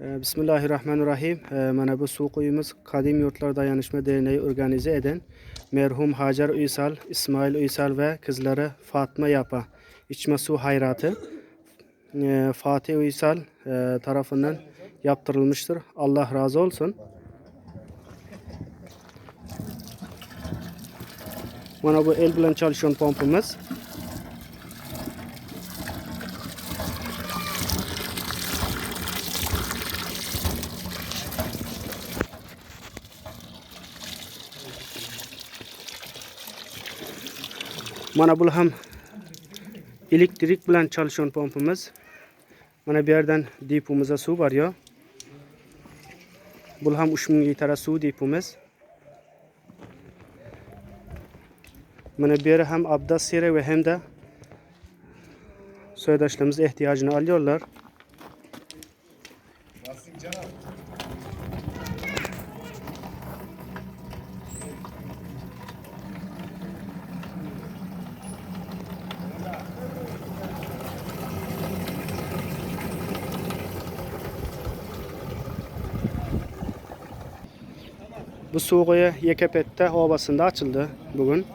Ee, Bismillahirrahmanirrahim. Ee, Mana bu su kuyumuz Kadim Yurtlar Dayanışma Derneği organize eden merhum Hacer Uysal, İsmail Uysal ve kızları Fatma Yapa içme su hayratı ee, Fatih Uysal e, tarafından yaptırılmıştır. Allah razı olsun. Mana bu el bilen çalışan pompamız. Mana bu ham elektrik bilan çalışan pompamiz. Mana bu yerdan depomizda suv bor yo. Bu ham 3000 litr suv depomiz. Mana bu yeri hem abdas seri ve hem de soydaşlarımız ihtiyacını Bu suğuya Yekepet'te obasında açıldı bugün.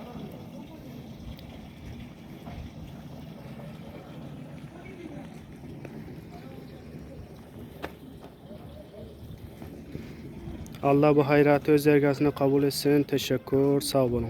Allah bu hayratı öz kabul etsin. Teşekkür. Sağ olun.